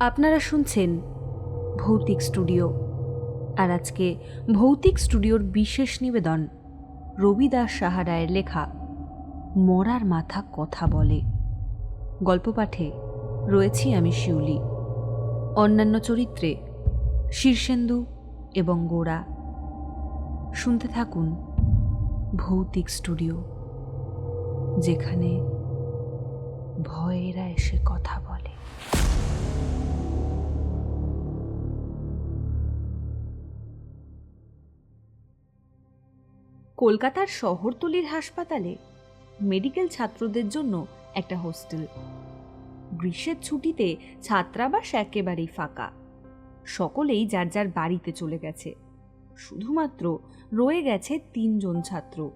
আপনারা শুনছেন ভৌতিক স্টুডিও। আর আজকে ভৌতিক স্টুডিওর বিশেষ নিবেদন, রবিদাস সাহারায়ের লেখা, মরার মাথা কথা বলে। গল্প পাঠে রয়েছি আমি শিউলি। অন্যান্য চরিত্রে শীর্ষেন্দু এবং গোড়া শুনতে থাকুন ভৌতিক স্টুডিও। যেখানে ভয়েরা এসে কথা বলে। কলকাতার শহরতলির হাসপাতালে মেডিকেল ছাত্রদের জন্য একটা হোস্টেল। গ্রীষ্মের ছুটিতে ছাত্রাবাস একেবারেই ফাঁকা। সকলেই যার যার বাড়িতে চলে গেছে। শুধুমাত্র রয়ে গেছে তিনজন ছাত্র।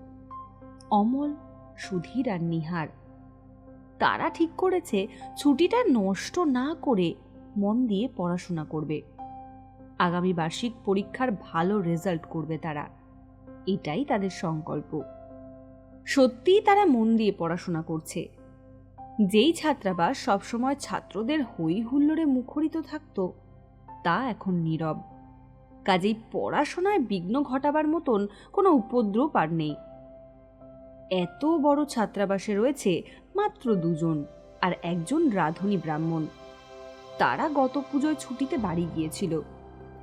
অমল সুধীর আর নিহার। তারা ঠিক করেছে ছুটিটা নষ্ট না করে মন দিয়ে পড়াশোনা করবে। আগামী বার্ষিক পরীক্ষার ভালো রেজাল্ট করবে তারা। এটাই তাদের সংকল্প। সত্যিই তারা মন দিয়ে পড়াশোনা করছে। যেই ছাত্রাবাস সবসময় ছাত্রদের হই হুল্লোড়ে মুখরিত থাকত, তা এখন নীরব। কাজেই পড়াশোনায় বিঘ্ন ঘটাবার মতন কোনো উপদ্রব আর নেই। এত বড় ছাত্রাবাসে রয়েছে মাত্র দুজন আর একজন রাধুনী ব্রাহ্মণ। তারা গত পুজোয় ছুটিতে বাড়ি গিয়েছিল,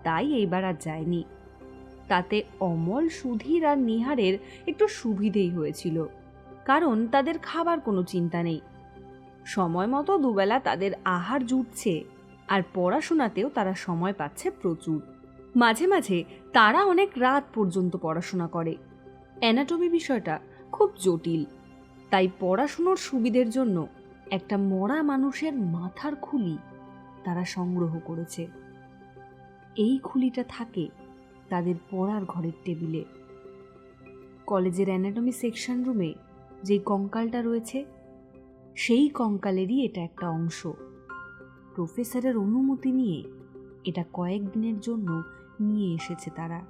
তাই এইবার আর যায়নি। তাতে অমল, সুধীর আর নিহারের একটু সুবিধেই হয়েছিল, কারণ তাদের খাবার কোনো চিন্তা নেই। সময় মতো দুবেলা তাদের আহার জুটছে আর পড়াশোনাতেও তারা সময় পাচ্ছে প্রচুর। মাঝে মাঝে তারা অনেক রাত পর্যন্ত পড়াশোনা করে। অ্যানাটমি বিষয়টা খুব জটিল। তাই পড়াশুনোর সুবিধের জন্য একটা মরা মানুষের মাথার খুলি তারা সংগ্রহ করেছে। এই খুলিটা থাকে তাদের পড়ার ঘরের টেবিলে। কলেজের অ্যানাটমি সেকশন রুমে যে কঙ্কালটা রয়েছে, সেই কঙ্কালেরই এটা একটা অংশ। প্রফেসরের অনুমতি নিয়ে এটা কয়েকদিনের জন্য নিয়ে এসেছে তারা।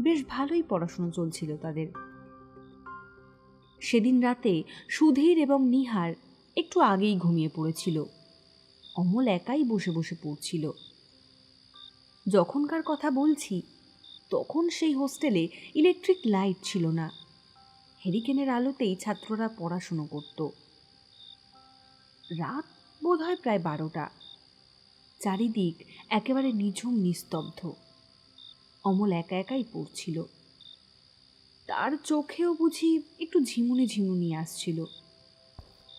বেশ ভালোই পড়াশুনো চলছিল তাদের। সেদিন রাতে সুধীর এবং নিহার একটু আগেই ঘুমিয়ে পড়েছিল। অমল একাই বসে বসে পড়ছিল। যখনকার কথা বলছি, তখন সেই হোস্টেলে ইলেকট্রিক লাইট ছিল না। হেরিকেনের আলোতেই ছাত্ররা পড়াশুনো করত। রাত বোধহয় প্রায় বারোটা। চারিদিক একেবারে নিঝুম, নিস্তব্ধ। অমল একা একাই পড়ছিল। তার চোখেও বুঝি একটু ঝিমুনি ঝিমুনি আসছিল।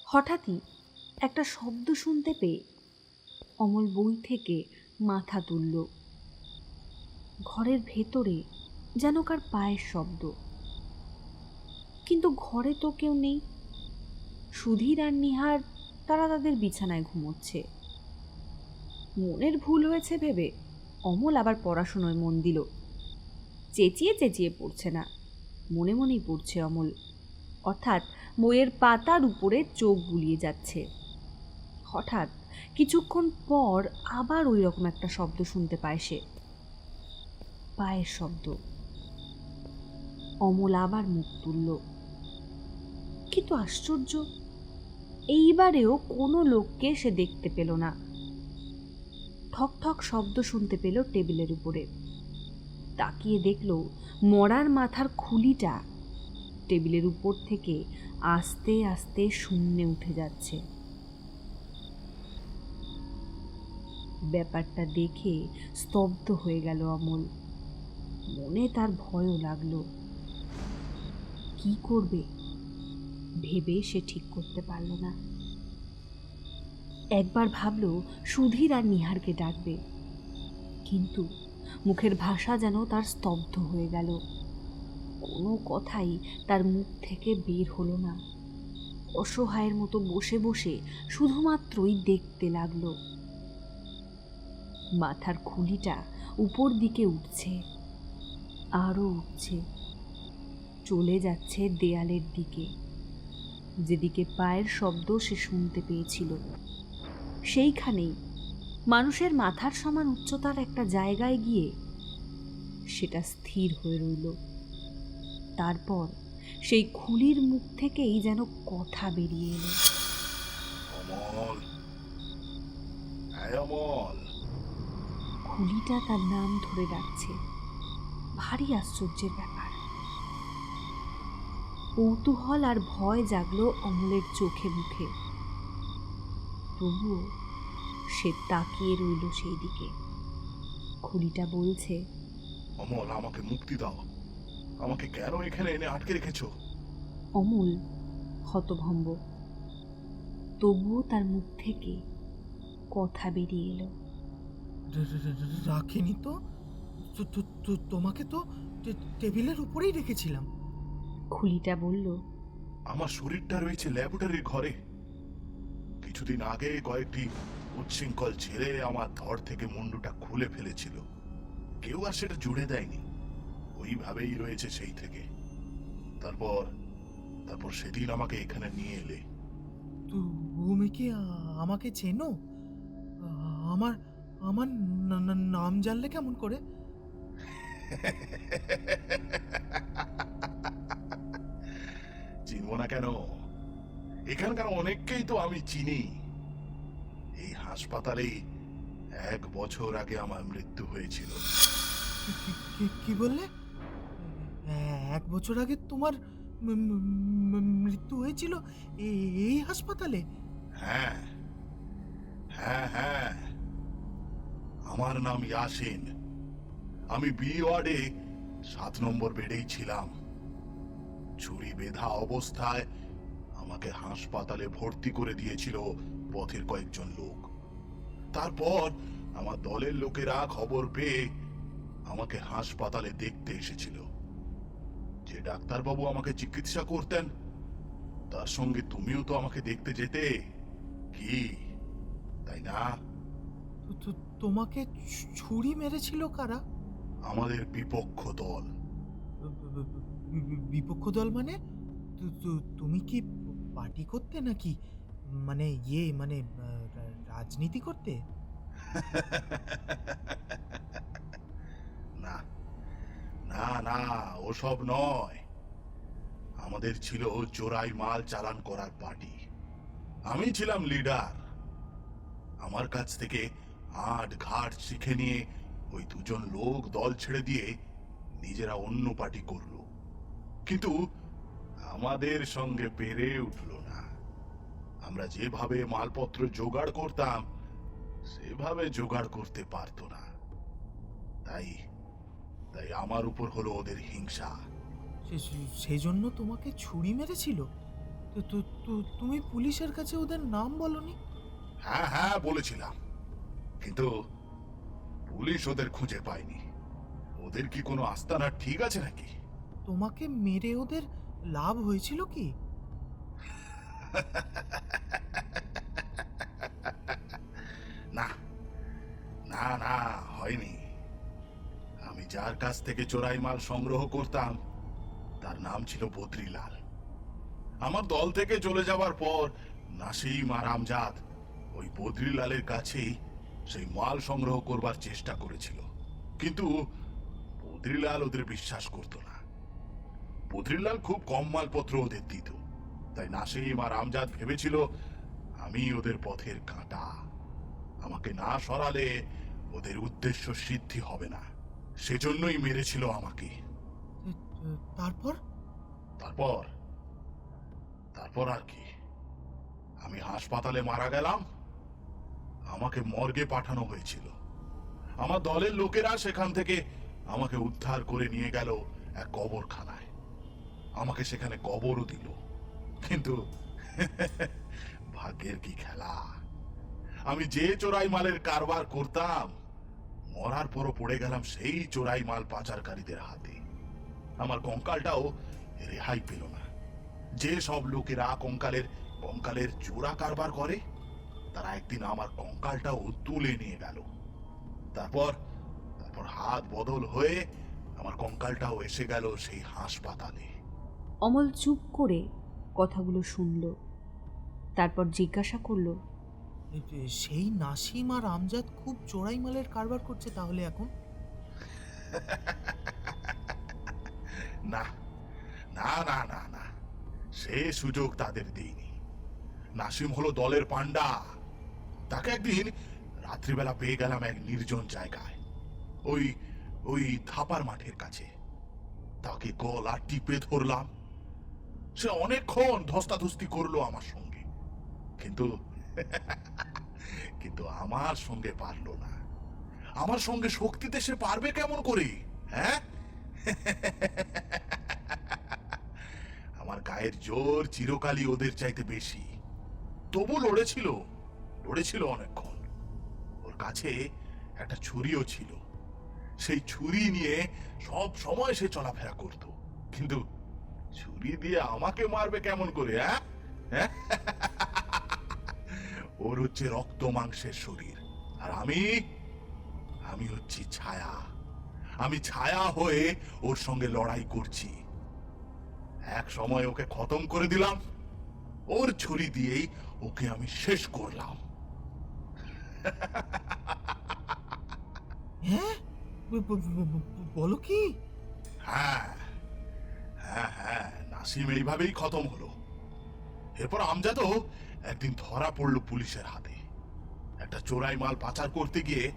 হঠাৎই একটা শব্দ শুনতে পেয়ে অমল বই থেকে মাথা তুলল। ঘরের ভেতরে যেন কার পায়ের শব্দ। কিন্তু ঘরে তো কেউ নেই। সুধীর আর নিহার, তারা তাদের বিছানায় ঘুমোচ্ছে। মনের ভুল হয়েছে ভেবে অমল আবার পড়াশুনোয় মন দিল। চেঁচিয়ে চেঁচিয়ে পড়ছে না। মনে মনেই পড়ছে অমল। অর্থাৎ বইয়ের পাতার উপরে চোখ বুলিয়ে যাচ্ছে। হঠাৎ কিছুক্ষণ পর আবার ওই রকম একটা শব্দ শুনতে পায় সে। পায়ের শব্দ। অমল আবার মুখ তুলল। কিন্তু আশ্চর্য! এইবারেও কোনো লোককে সে দেখতে পেল না। ঠক ঠক শব্দ শুনতে পেল টেবিলের উপরে। তাকিয়ে দেখল মরার মাথার খুলিটা টেবিলের উপর থেকে আস্তে আস্তে শূন্যে উঠে যাচ্ছে। ব্যাপারটা দেখে স্তব্ধ হয়ে গেল অমল। মনে তার ভয়ও লাগল। কি করবে? ভেবে সে ঠিক করতে পারল না। একবার ভাবল সুধীর আর নিহারকে ডাকবে। কিন্তু মুখের ভাষা যেন তার স্তব্ধ হয়ে গেল। কোনো কথাই তার মুখ থেকে বের হলো না। অসহায়ের মতো বসে বসে শুধুমাত্রই দেখতে লাগল। মাথার খুলিটা উপর দিকে উঠছে আরও উঠছে, চলে যাচ্ছে দেয়ালের দিকে। যেদিকে পায়ের শব্দ সে শুনতে পেয়েছিল, সেইখানেই মানুষের মাথার সমান উচ্চতার একটা জায়গায় গিয়ে সেটা স্থির হয়ে রইল। তারপর সেই খুলির মুখ থেকেই যেন কথা বেরিয়ে এলো। অমল। হ্যাঁ অমল। খুলিটা তার নাম ধরে ডাকছে। ভারী আশ্চর্যের ব্যাপার। কৌতূহল আর ভয় জাগলো অমলের চোখে মুখে। তবুও সে তাকিয়ে রইল সেই দিকে খুলিটা বলছে অমল আমাকে মুক্তি দাও। আমাকে কেন এখানে এনে আটকে রেখেছো? অমল হতভম্ব। তবুও তার মুখ থেকে কথা বেরিয়ে এলো। রাখিনি তো- তোমাকে তো টেবিলের উপরেই রেখেছিলাম। খুলিটা বলল আমার শরীরটা রয়েছে ল্যাবরেটরির ঘরে। কিছুদিন আগে কয়েকটি উচ্ছৃঙ্খল ছেলে আমার ধর থেকে মুন্ডুটা খুলে ফেলেছিল। কেউ আর সেটা জুড়ে দেয়নি। ওইভাবেই রয়েছে সেই থেকে। তারপর তারপর সেদিন আমাকে এখানে নিয়ে এলে। তুমি কি আমাকে চেনো? আমার আমার নাম জানলে কেমন করে? চিনব না কেন? এখানকার অনেককেই তো আমি চিনি। হাসপাতালেই এক বছর আগে আমার মৃত্যু হয়েছিল। কি- বললে? এক বছর আগে তোমার মৃত্যু হয়েছিল এই হাসপাতালে? হ্যাঁ হ্যাঁ হ্যাঁ। আমার নাম ইয়াসিন। আমি বি ওয়ার্ডে সাত নম্বর বেডেই ছিলাম। ছুরি বেঁধা অবস্থায় আমাকে হাসপাতালে ভর্তি করে দিয়েছিল পথের কয়েকজন লোক। তারপর আমার দলের লোকেরা খবর পেয়ে আমাকে হাসপাতালে দেখতে এসেছিল। যে ডাক্তারবাবু আমাকে চিকিৎসা করতেন তার সঙ্গে তুমিও তো আমাকে দেখতে যেতে। কি? তাই না? তোমাকে ছুরি মেরেছিল কারা? আমাদের বিপক্ষ দল। বিপক্ষ দল মানে? তুমি কি পার্টি করতে নাকি? মানে ইয়ে মানে রাজনীতি করতে? না না না, ওসব নয়। আমাদের ছিল চোরাই মাল চালান করার পার্টি। আমি ছিলাম লিডার। আমার কাছ থেকে আট ঘাট শিখে নিয়ে ওই দুজন লোক দল ছেড়ে দিয়ে নিজেরা অন্য পার্টি করল। কিন্তু আমাদের সঙ্গে পেরে উঠল না। আমরা যেভাবে মালপত্র জোগাড় করতাম সেভাবে জোগাড় করতে পারতো না। তাই তাই আমার উপর হলো ওদের হিংসা। সেই জন্য তোমাকে ছুরি মেরেছিল? তুমি পুলিশের কাছে ওদের নাম বলনি? হ্যাঁ হ্যাঁ বলেছিলাম। কিন্তু পুলিশ ওদের খুঁজে পায়নি। ওদের কি কোনো আস্তানা ঠিক আছে নাকি? তোমাকে মেরে ওদের লাভ হয়েছিল কি? না না না, হয়নি। আমি যার কাছ থেকে চোরাই মাল সংগ্রহ করতাম, তার নাম ছিল বদ্রিলাল। আমার দল থেকে চলে যাওয়ার পর নাসিম আর আমজাদ ওই বদ্রিলালের কাছেই সেই মাল সংগ্রহ করবার চেষ্টা করেছিল। কিন্তু বদ্রিলাল ওদের বিশ্বাস করতো না। বদ্রিলাল খুব কম মালপত্র ওদের দিত। তাই নাসিম আর আমজাদ ভেবেছিল আমি ওদের পথের কাঁটা। আমাকে না সরালে ওদের উদ্দেশ্য সিদ্ধি হবে না। সেজন্যই মেরেছিল আমাকে। তারপর? তারপর? তারপর আর কি? আমি হাসপাতালে মারা গেলাম। আমাকে মর্গে পাঠানো হয়েছিল। আমার দলের লোকেরা সেখান থেকে আমাকে উদ্ধার করে নিয়ে গেল এক কবরখানায়। আমাকে সেখানে কবরও দিল। কিন্তু ভাগ্যের কি খেলা? আমি যে চোরাই মালের কারবার করতাম, মরার পরও পড়ে গেলাম সেই চোরাই মাল পাচারকারীদের হাতে। আমার কঙ্কালটাও রেহাই পেল না। যে সব লোকেরা কঙ্কালের কঙ্কালের চোরা কারবার করে, তারা একদিন আমার কঙ্কালটাও তুলে নিয়ে গেল। তারপর তারপর হাত বদল হয়ে আমার কঙ্কালটাও এসে গেল সেই হাসপাতালে। অমল চুপ করে কথাগুলো শুনল। তারপর জিজ্ঞাসা করল সেই নাসিম আর আমজাদ খুব চোরাই মালের কারবার করছে তাহলে এখন? না না না না না সে সুযোগ তাদের দেইনি নাসিম হলো দলের পান্ডা তাকে একদিন রাত্রিবেলা পেয়ে গেলাম এক নির্জন জায়গায় ওই ওই থাপার মাঠের কাছে। তাকে গলা টিপে ধরলাম। সে অনেকক্ষণ ধস্তাধস্তি করল আমার সঙ্গে। কিন্তু কিন্তু আমার সঙ্গে পারল না। আমার সঙ্গে শক্তিতে সে পারবে কেমন করে হ্যাঁ? আমার গায়ের জোর চিরকালই ওদের চাইতে বেশি। তবু লড়েছিল লড়েছিল অনেকক্ষণ। ওর কাছে একটা ছুরিও ছিল। সেই ছুরি নিয়ে সব সময় সে চলাফেরা করত। কিন্তু ছুরি দিয়ে আমাকে মারবে কেমন করে হ্যাঁ? হ্যাঁ? ওর হচ্ছে রক্ত মাংসের শরীর। আর আমি আমি হচ্ছি ছায়া। আমি ছায়া হয়ে ওর সঙ্গে লড়াই করছি। এক সময় ওকে খতম করে দিলাম। ওর ছুরি দিয়েই ওকে আমি শেষ করলাম। হ্যাঁ? বলো কি? হ্যাঁ। হ্যাঁ হ্যাঁ নাসিম এইভাবেই খতম হলো। এরপর আমজাদও একদিন ধরা পড়ল পুলিশের হাতে। একটা চোরাই মাল পাচার করতে গিয়ে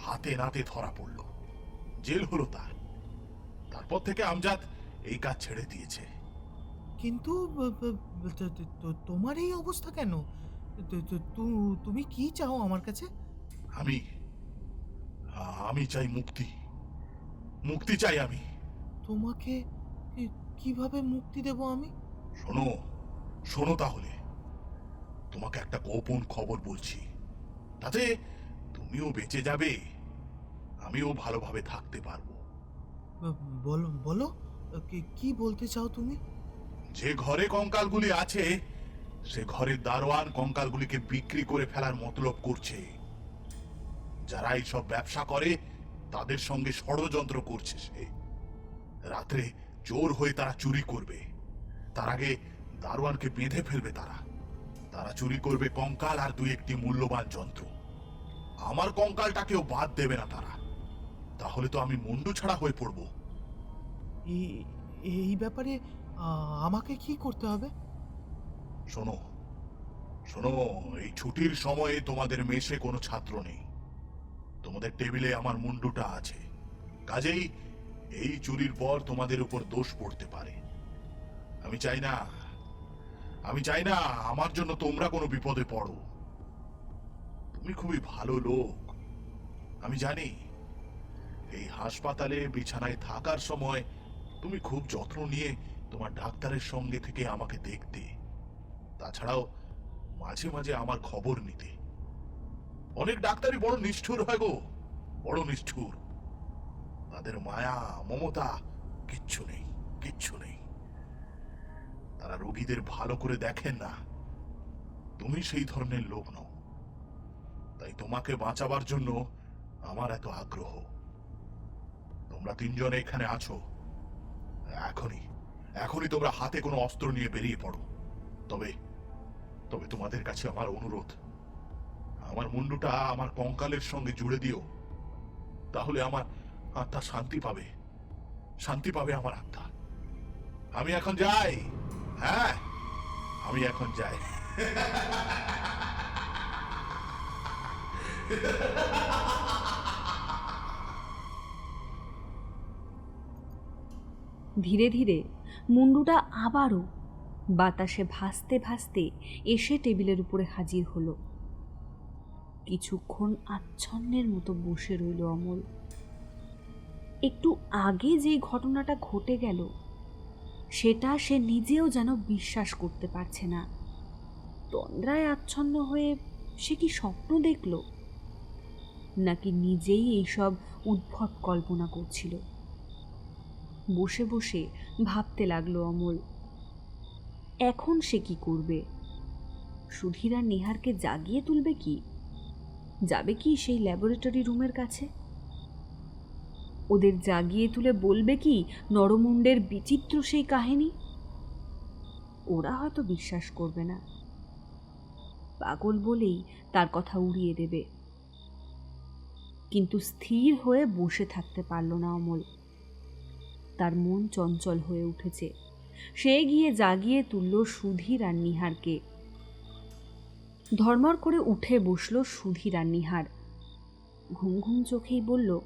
হাতে নাতে ধরা পড়ল। জেল হলো তার। তারপর থেকে আমজাদ এই কাজ ছেড়ে দিয়েছে। কিন্তু তোমার এই অবস্থা কেন? তুমি কি চাও আমার কাছে? আমি আমি চাই মুক্তি। মুক্তি চাই আমি। তোমাকে কীভাবে মুক্তি দেব আমি? শোনো শোনো তাহলে। তোমাকে একটা গোপন খবর বলছি। তাতে তুমিও বেঁচে যাবে আমিও ভালোভাবে থাকতে পারব। বলো বলো কি- বলতে চাও তুমি? যে ঘরে কঙ্কালগুলি আছে সে ঘরের দারোয়ান কঙ্কালগুলিকে বিক্রি করে ফেলার মতলব করছে। যারা এইসব ব্যবসা করে তাদের সঙ্গে ষড়যন্ত্র করছে সে। রাত্রে চোর হয়ে তারা চুরি করবে। তার আগে দারোয়ানকে বেঁধে ফেলবে তারা। তারা চুরি করবে কঙ্কাল আর দুই একটি মূল্যবান যন্ত্র। আমার কঙ্কালটাকেও বাদ দেবে না তারা। তাহলে তো আমি মুন্ডু ছাড়া হয়ে পড়ব। এই- এই ব্যাপারে আমাকে কি করতে হবে? শোনো শোনো এই ছুটির সময়ে তোমাদের মেশে কোনো ছাত্র নেই। তোমাদের টেবিলে আমার মুন্ডুটা আছে। কাজেই এই চুরির পর তোমাদের উপর দোষ পড়তে পারে। আমি চাই না, আমি চাই না আমার জন্য তোমরা কোনো বিপদে পড়ো। তুমি খুবই ভালো লোক। আমি জানি, এই হাসপাতালে, বিছানায় থাকার সময় তুমি খুব যত্ন নিয়ে তোমার ডাক্তারের সঙ্গে থেকে আমাকে দেখতে। তাছাড়াও মাঝে মাঝে আমার খবর নিতে। অনেক ডাক্তারই বড় নিষ্ঠুর হয় গো, বড় নিষ্ঠুর। তাদের মায়া, মমতা, কিচ্ছু নেই কিচ্ছু নেই। তারা রোগীদের ভালো করে দেখেন না। তুমি সেই ধরনের লোক নও। তাই তোমাকে বাঁচাবার জন্য আমার এত আগ্রহ। তোমরা তিনজনে এখানে আছো। এখনই এখনই তোমরা হাতে কোনো অস্ত্র নিয়ে বেরিয়ে পড়ো। তবে তবে তোমাদের কাছে আমার অনুরোধ। আমার মুন্ডুটা আমার কঙ্কালের সঙ্গে জুড়ে দিও। তাহলে আমার আত্মা শান্তি পাবে। শান্তি পাবে আমার আত্মা। আমি এখন যাই। হ্যাঁ আমি এখন যাই। ধীরে ধীরে মুন্ডুটা আবারও বাতাসে ভাসতে ভাসতে এসে টেবিলের উপরে হাজির হলো। কিছুক্ষণ আচ্ছন্নের মতো বসে রইল অমল। একটু আগে যে ঘটনাটা ঘটে গেল, সেটা সে নিজেও যেন বিশ্বাস করতে পারছে না। তন্দ্রায় আচ্ছন্ন হয়ে সে কি স্বপ্ন দেখল? নাকি নিজেই এইসব উদ্ভট কল্পনা করছিল? বসে বসে ভাবতে লাগল অমল, এখন সে কি করবে? সুধীরা নেহারকে জাগিয়ে তুলবে কি? যাবে কি সেই ল্যাবরেটরি রুমের কাছে? ওদের জাগিয়ে তুলে বলবে কি নরমুণ্ডের বিচিত্র সেই কাহিনী? ওরা হয়তো বিশ্বাস করবে না। পাগল বলেই তার কথা উড়িয়ে দেবে। কিন্তু স্থির হয়ে বসে থাকতে পারল না অমল। তার মন চঞ্চল হয়ে উঠেছে। সে গিয়ে জাগিয়ে তুলল সুধীর আর নিহারকে। ধর্মর করে উঠে বসল সুধীর আর নিহার। ঘুম ঘুম চোখেই বলল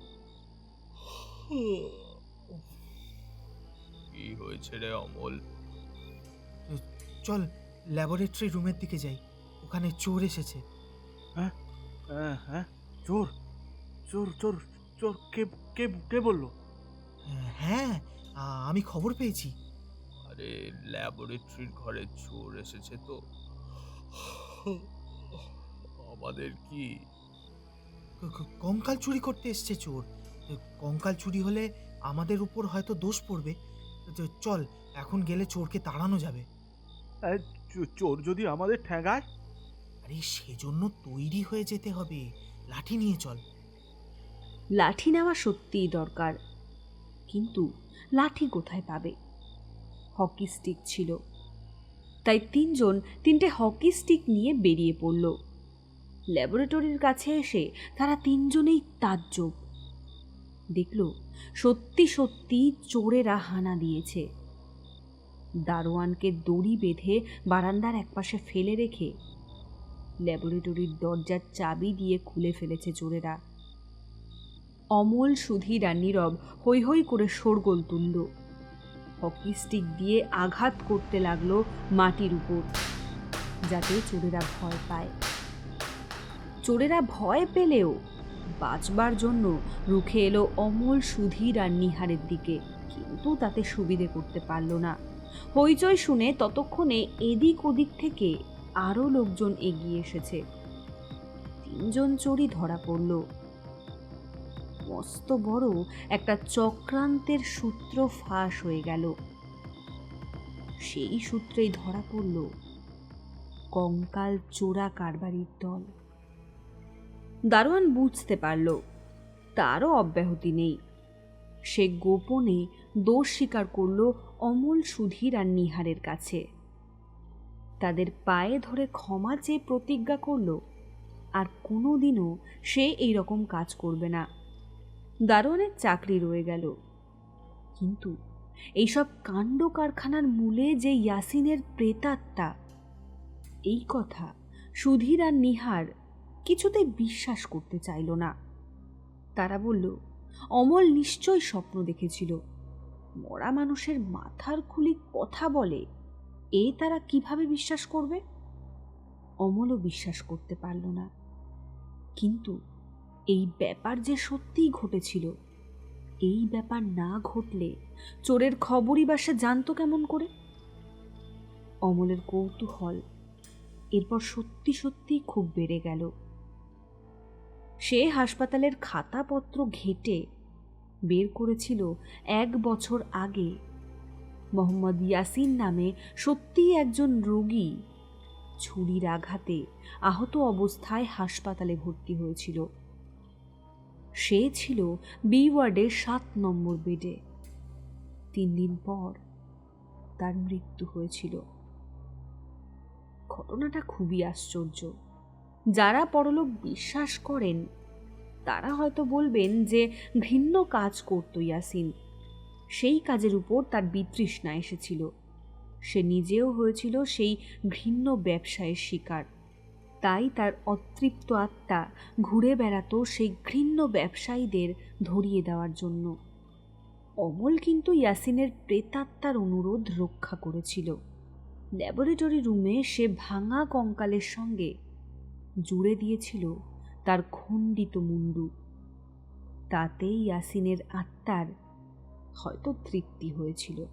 কি হয়েছে রে অমল? চল ল্যাবরেটরি রুমের দিকে যাই। ওখানে চোর এসেছে। হ্যাঁ হ্যাঁ চোর চোর চোর চোর কে কে কে বলল? হ্যাঁ আমি খবর পেয়েছি। আরে ল্যাবরেটরির ঘরে চোর এসেছে তো। আমাদের কি কঙ্কাল চুরি করতে এসছে চোর। কঙ্কাল চুরি হলে আমাদের উপর হয়তো দোষ পড়বে। চল এখন গেলে চোরকে তাড়ানো যাবে। চোর যদি আমাদের ঠেঙায় আরে সেজন্য তৈরি হয়ে যেতে হবে। লাঠি নিয়ে চল। লাঠি নেওয়া সত্যিই দরকার। কিন্তু লাঠি কোথায় পাবে? হকি স্টিক ছিল। তাই তিনজন তিনটে হকি স্টিক নিয়ে বেরিয়ে পড়ল। ল্যাবরেটরির কাছে এসে তারা তিনজনেই তাজ্জব। দেখল সত্যি সত্যি চোরেরা হানা দিয়েছে। দারোয়ানকে দড়ি বেঁধে বারান্দার একপাশে ফেলে রেখে ল্যাবরেটরির দরজার চাবি দিয়ে খুলে ফেলেছে চোরেরা। অমল, সুধীর আর নীরব হৈ হৈ করে শোরগোল তুলল। হকি স্টিক দিয়ে আঘাত করতে লাগল মাটির উপর, যাতে চোরেরা ভয় পায়। চোরেরা ভয় পেলেও বাঁচবার জন্য রুখে এলো অমল, সুধীর আর নিহারের দিকে। কিন্তু তাতে সুবিধে করতে পারল না। হইচই শুনে ততক্ষণে এদিক ওদিক থেকে আরও লোকজন এগিয়ে এসেছে। তিনজন চোরই ধরা পড়ল। মস্ত বড় একটা চক্রান্তের সূত্র ফাঁস হয়ে গেল। সেই সূত্রেই ধরা পড়ল, কঙ্কাল চোরা কারবারির দল। দারোয়ান বুঝতে পারল, তারও অব্যাহতি নেই। সে গোপনে দোষ স্বীকার করল অমল, সুধীর আর নিহারের কাছে। তাদের পায়ে ধরে ক্ষমা চেয়ে প্রতিজ্ঞা করল, আর কোনোদিনও সে এই রকম কাজ করবে না। দারোয়ানের চাকরি রয়ে গেল। কিন্তু এইসব কাণ্ড কারখানার মূলে যে ইয়াসিনের প্রেতাত্মা, এই কথা সুধীর আর নিহার কিছুতেই বিশ্বাস করতে চাইল না। তারা বলল, অমল নিশ্চয় স্বপ্ন দেখেছিল। মরা মানুষের মাথার খুলি কথা বলে, এ তারা কীভাবে বিশ্বাস করবে? অমলও বিশ্বাস করতে পারল না। কিন্তু এই ব্যাপার যে সত্যিই ঘটেছিল, এই ব্যাপার না ঘটলে চোরের খবরই বা সে জানতো কেমন করে? অমলের কৌতূহল এরপর সত্যি সত্যি খুব বেড়ে গেল। সে হাসপাতালের খাতাপত্র ঘেটে বের করেছিল এক বছর আগে। মোহাম্মদ ইয়াসিন নামে সত্যিই একজন রোগী ছুরির আঘাতে আহত অবস্থায় হাসপাতালে ভর্তি হয়েছিল। সে ছিল বি ওয়ার্ডের সাত নম্বর বেডে। তিন দিন পর তার মৃত্যু হয়েছিল। ঘটনাটা খুবই আশ্চর্য। যারা পরলোক বিশ্বাস করেন, তারা হয়তো বলবেন যে ঘৃণ্য কাজ করত ইয়াসিন। সেই কাজের উপর তার বিতৃষ্ণা এসেছিল। সে নিজেও হয়েছিল সেই ঘৃণ্য ব্যবসায়ের শিকার। তাই তার অতৃপ্ত আত্মা ঘুরে বেড়াতো সেই ঘৃণ্য ব্যবসায়ীদের ধরিয়ে দেওয়ার জন্য। অমল কিন্তু ইয়াসিনের প্রেতাত্মার অনুরোধ রক্ষা করেছিল। ল্যাবরেটরি রুমে সে ভাঙা কঙ্কালের সঙ্গে জুড়ে দিয়েছিল তার খণ্ডিত মুন্ডু। তাতেই ইয়াসিনের আত্মার হয়তো তৃপ্তি হয়েছিল।